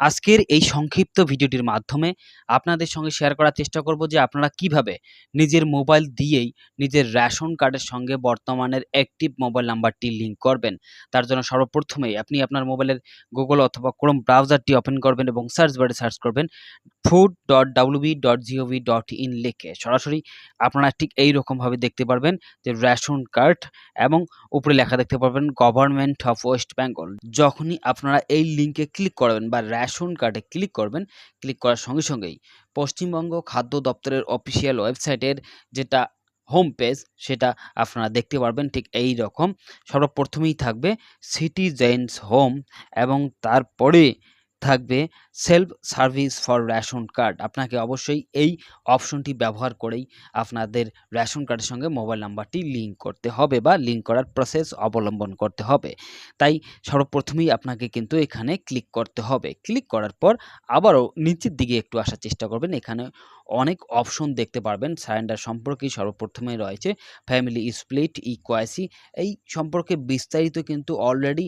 আজকের এই সংক্ষিপ্ত ভিডিওটির মাধ্যমে আপনাদের সঙ্গে শেয়ার করার চেষ্টা করব যে আপনারা কীভাবে নিজের মোবাইল দিয়েই নিজের রেশন কার্ডের সঙ্গে বর্তমানের অ্যাক্টিভ মোবাইল নাম্বারটি লিঙ্ক করবেন। তার জন্য সর্বপ্রথমেই আপনি আপনার মোবাইলের গুগল অথবা ক্রোম ব্রাউজারটি ওপেন করবেন এবং সার্চ বারে সার্চ করবেন food dot WB dot GOV dot in লিখে সরাসরি আপনারা ঠিক এই রকমভাবে দেখতে পারবেন যে রেশন কার্ড এবং উপরে লেখা দেখতে পারবেন গভর্নমেন্ট অফ ওয়েস্ট বেঙ্গল যখনই আপনারা এই লিঙ্কে ক্লিক করবেন বা রেশন কার্ডে ক্লিক করবেন ক্লিক করার সঙ্গে সঙ্গেই পশ্চিমবঙ্গ খাদ্য দপ্তরের অফিসিয়াল ওয়েবসাইটের যেটা হোম পেজ সেটা আপনারা দেখতে পারবেন ঠিক এই রকম। সর্বপ্রথমেই থাকবে সিটিজেন্স হোম এবং তারপরে থাকবে self service for ration card আপনাকে অবশ্যই এই অপশনটি ব্যবহার করেই আপনাদের রেশন কার্ডের সঙ্গে মোবাইল নাম্বারটি লিঙ্ক করতে হবে বা লিঙ্ক করার প্রসেস অবলম্বন করতে হবে। তাই সর্বপ্রথমেই আপনাকে কিন্তু এখানে ক্লিক করতে হবে। ক্লিক করার পর আবারও নিচের দিকে একটু আসার চেষ্টা করবেন। এখানে অনেক অপশন দেখতে পারবেন। সারেন্ডার সম্পর্কেই সর্বপ্রথমে রয়েছে ফ্যামিলি স্প্লিট ইকোয়াসি এই সম্পর্কে বিস্তারিত কিন্তু অলরেডি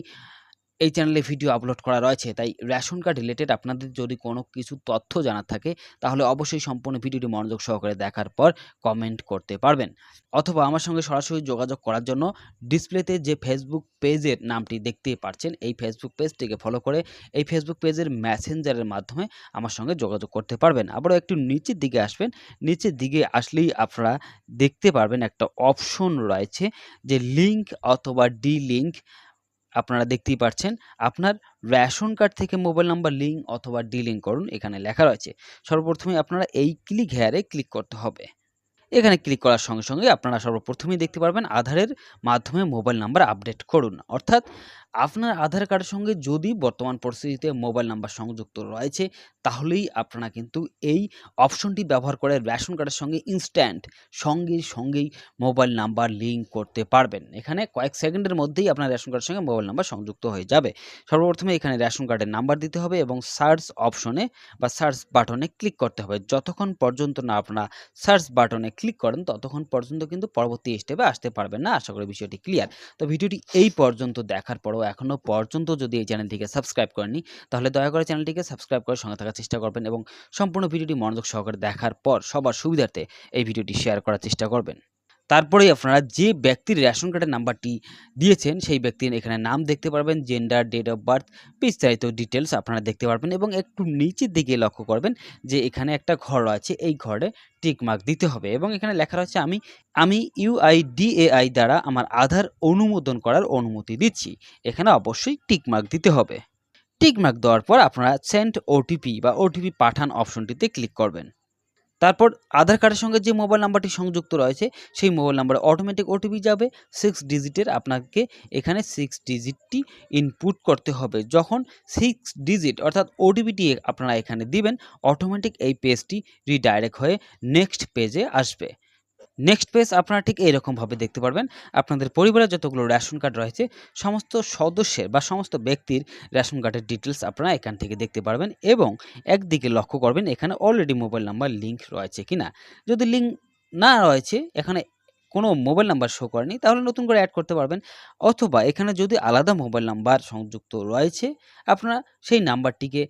এই চ্যানেলে ভিডিও আপলোড করা রয়েছে। তাই রেশন কার্ড রিলেটেড আপনাদের যদি কোনো কিছু তথ্য জানার থাকে, তাহলে অবশ্যই সম্পূর্ণ ভিডিওটি মনোযোগ সহকারে দেখার পর কমেন্ট করতে পারবেন। অথবা আমার সঙ্গে সরাসরি যোগাযোগ করার জন্য ডিসপ্লেতে যে ফেসবুক পেজের নামটি দেখতেই পারছেন, এই ফেসবুক পেজটিকে ফলো করে এই ফেসবুক পেজের মেসেঞ্জারের মাধ্যমে আমার সঙ্গে যোগাযোগ করতে পারবেন। আবারও একটু নিচের দিকে আসবেন। নিচের দিকে আসলেই আপনারা দেখতে পারবেন একটা অপশন রয়েছে যে লিঙ্ক অথবা ডি লিঙ্ক আপনারা দেখতেই পাচ্ছেন আপনার রেশন কার্ড থেকে মোবাইল নাম্বার লিঙ্ক অথবা ডিলিঙ্ক করুন, এখানে লেখা রয়েছে। সর্বপ্রথমে আপনারা এই ক্লিক হেয়ারে ক্লিক করতে হবে। এখানে ক্লিক করার সঙ্গে সঙ্গে আপনারা সর্বপ্রথমেই দেখতে পারবেন আধারের মাধ্যমে মোবাইল নাম্বার আপডেট করুন। অর্থাৎ আপনার আধার কার্ডের সঙ্গে যদি বর্তমান পরিস্থিতিতে মোবাইল নাম্বার সংযুক্ত রয়েছে, তাহলেই আপনারা কিন্তু এই অপশনটি ব্যবহার করে রেশন কার্ডের সঙ্গে ইনস্ট্যান্ট সঙ্গে সঙ্গেই মোবাইল নাম্বার লিঙ্ক করতে পারবেন। এখানে কয়েক সেকেন্ডের মধ্যেই আপনার রেশন কার্ডের সঙ্গে মোবাইল নাম্বার সংযুক্ত হয়ে যাবে। সর্বপ্রথমে এখানে রেশন কার্ডের নাম্বার দিতে হবে এবং সার্চ অপশনে বা সার্চ বাটনে ক্লিক করতে হবে। যতক্ষণ পর্যন্ত না আপনারা সার্চ বাটনে ক্লিক করেন, ততক্ষণ পর্যন্ত কিন্তু পরবর্তী স্টেপে আসতে পারবেন না। আশা করি বিষয়টি ক্লিয়ার তো ভিডিওটি এই পর্যন্ত দেখার পরও এখনও পর্যন্ত যদি এই চ্যানেলটিকে সাবস্ক্রাইব করেনি তাহলে দয়া করে চ্যানেলটিকে সাবস্ক্রাইব করে সঙ্গে থাকার চেষ্টা করবেন এবং সম্পূর্ণ ভিডিওটি মনোযোগ সহকারে দেখার পর সবার সুবিধার্থে এই ভিডিওটি শেয়ার করার চেষ্টা করবেন। তারপরেই আপনারা যে ব্যক্তির রেশন কার্ডের নাম্বারটি দিয়েছেন, সেই ব্যক্তির এখানে নাম দেখতে পারবেন জেন্ডার ডেট অফ বার্থ বিস্তারিত ডিটেলস আপনারা দেখতে পারবেন এবং একটু নিচের দিকে লক্ষ্য করবেন যে এখানে একটা ঘর আছে এই ঘরে টিক মার্ক দিতে হবে এবং এখানে লেখা রয়েছে, আমি আমি ইউআইডিএআই দ্বারা আমার আধার অনুমোদন করার অনুমতি দিচ্ছি। এখানে অবশ্যই টিক মার্ক দিতে হবে। টিক মার্ক দেওয়ার পর আপনারা সেন্ট ওটিপি বা ওটিপি পাঠান অপশনটিতে ক্লিক করবেন। তারপর আধার কার্ডের সঙ্গে যে মোবাইল নাম্বারটি সংযুক্ত রয়েছে, সেই মোবাইল নাম্বারে অটোমেটিক ওটিপি যাবে। সিক্স ডিজিটের আপনাকে এখানে সিক্স ডিজিটটি ইনপুট করতে হবে। যখন সিক্স ডিজিট অর্থাৎ ওটিপিটি আপনারা এখানে দিবেন অটোমেটিক এই পেজটি রিডাইরেক্ট হয়ে নেক্সট পেজে আসবে। নেক্সট পেজ আপনারা ঠিক এইরকমভাবে দেখতে পারবেন। আপনাদের পরিবারের যতগুলো রেশন কার্ড রয়েছে, সমস্ত সদস্যের বা সমস্ত ব্যক্তির রেশন কার্ডের ডিটেলস আপনারা এখান থেকে দেখতে পারবেন এবং একদিকে লক্ষ্য করবেন এখানে অলরেডি মোবাইল নাম্বার লিঙ্ক রয়েছে কিনা। যদি লিঙ্ক না রয়েছে, এখানে কোনো মোবাইল নাম্বার শো করেনি, তাহলে নতুন করে অ্যাড করতে পারবেন। অথবা এখানে যদি আলাদা মোবাইল নাম্বার সংযুক্ত রয়েছে, আপনারা সেই নাম্বারটিকে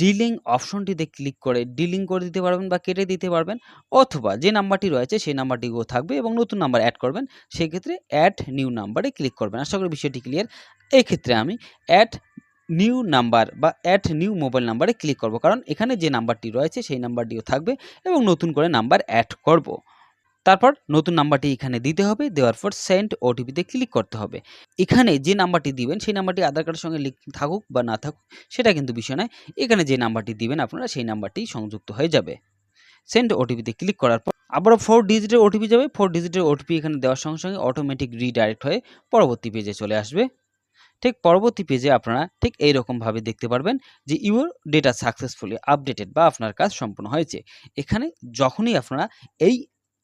ডিলিং অপশনটিতে ক্লিক করে ডিলিং করে দিতে পারবেন বা কেটে দিতে পারবেন। অথবা যে নাম্বারটি রয়েছে, সেই নাম্বারটিও থাকবে এবং নতুন নাম্বার অ্যাড করবেন। সেই ক্ষেত্রে অ্যাড নিউ নাম্বারে ক্লিক করবেন। আশা করি বিষয়টি ক্লিয়ার এই ক্ষেত্রে আমি অ্যাড নিউ নাম্বার বা অ্যাড নিউ মোবাইল নাম্বারে ক্লিক করব। কারণ এখানে যে নাম্বারটি রয়েছে, সেই নাম্বারটিও থাকবে এবং নতুন করে নাম্বার অ্যাড করব। তারপর নতুন নাম্বারটি এখানে দিতে হবে, দেওয়ার পর সেন্ড ওটিপিতে ক্লিক করতে হবে। এখানে যে নাম্বারটি দিবেন, সেই নাম্বারটি আধার কার্ডের সঙ্গে লিঙ্ক থাকুক বা না থাকুক, সেটা কিন্তু বিষয় নয়। এখানে যে নাম্বারটি দিবেন আপনারা, সেই নাম্বারটি সংযুক্ত হয়ে যাবে। সেন্ড ওটিপিতে ক্লিক করার পর আবারও ফোর ডিজিটের ওটিপি যাবে। ফোর ডিজিটের ওটিপি এখানে দেওয়ার সঙ্গে সঙ্গে অটোমেটিক রিডাইরেক্ট হয়ে পরবর্তী পেজে চলে আসবে। ঠিক পরবর্তী পেজে আপনারা ঠিক এই রকমভাবে দেখতে পারবেন যে ইউর ডেটা সাকসেসফুলি আপডেটেড বা আপনার কাজ সম্পূর্ণ হয়েছে। এখানে যখনই আপনারা এই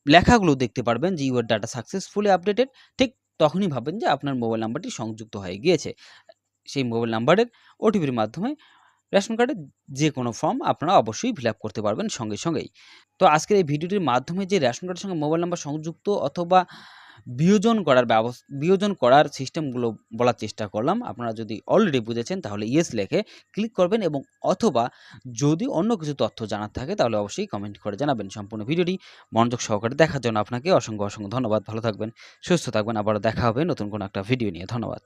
লেখাগুলো দেখতে পারবেন যে ইউর ডাটা সাকসেসফুলি আপডেটেড ঠিক তখনই ভাবেন যে আপনার মোবাইল নাম্বারটি সংযুক্ত হয়ে গিয়েছে। সেই মোবাইল নাম্বারের ওটিপির মাধ্যমে রেশন কার্ডের যে কোনো ফর্ম আপনারা অবশ্যই ফিল করতে পারবেন সঙ্গে সঙ্গেই। তো আজকের এই ভিডিওটির মাধ্যমে যে রেশন কার্ডের সঙ্গে মোবাইল নাম্বার সংযুক্ত অথবা বিয়োজন করার ব্যবস্থা বিয়োজন করার সিস্টেমগুলো বলার চেষ্টা করলাম। আপনারা যদি অলরেডি বুঝেছেন তাহলে ইয়েস লেখে ক্লিক করবেন এবং অথবা যদি অন্য কিছু তথ্য জানার থাকে তাহলে অবশ্যই কমেন্ট করে জানাবেন। সম্পূর্ণ ভিডিওটি মনোযোগ সহকারে দেখার জন্য আপনাকে অসংখ্য, অসংখ্য ধন্যবাদ। ভালো থাকবেন, সুস্থ থাকবেন। আবারও দেখা হবে নতুন কোনো একটা ভিডিও নিয়ে। ধন্যবাদ।